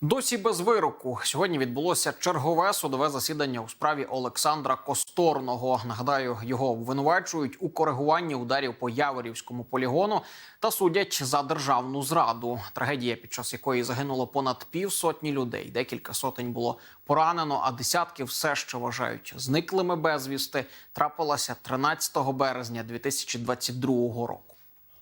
Досі без вироку сьогодні відбулося чергове судове засідання у справі Олександра Косторного. Нагадаю, його обвинувачують у коригуванні ударів по Яворівському полігону та судять за державну зраду. Трагедія, під час якої загинуло понад півсотні людей. Декілька сотень було поранено, а десятки все ще вважають зниклими безвісти. Трапилася 13 березня 2022 року.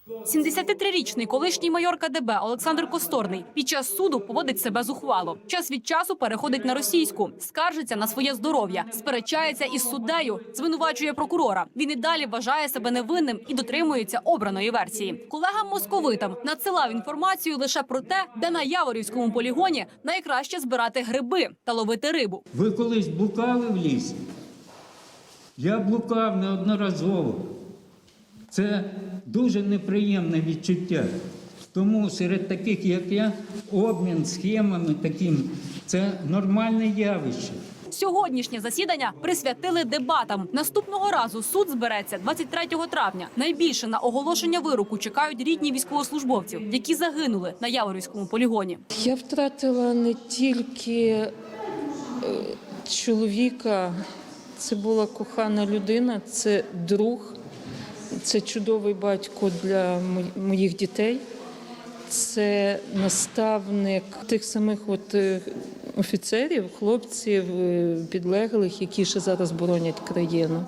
73-річний колишній майор КДБ Олександр Косторний під час суду поводить себе зухвало. Час від часу переходить на російську, скаржиться на своє здоров'я, сперечається із суддею, звинувачує прокурора. Він і далі вважає себе невинним і дотримується обраної версії. Колегам московитам надсилав інформацію лише про те, де на Яворівському полігоні найкраще збирати гриби та ловити рибу. Ви колись блукали в лісі? Я блукав неодноразово. Це дуже неприємне відчуття. Тому серед таких, як я, обмін схемами таким це нормальне явище. Сьогоднішнє засідання присвятили дебатам. Наступного разу суд збереться 23 травня. Найбільше на оголошення вироку чекають рідні військовослужбовців, які загинули на Яворівському полігоні. Я втратила не тільки е, чоловіка, це була кохана людина, це друг, це чудовий батько для моїх дітей, це наставник тих самих от е, офіцерів, хлопців, е, підлеглих, які ще зараз боронять країну.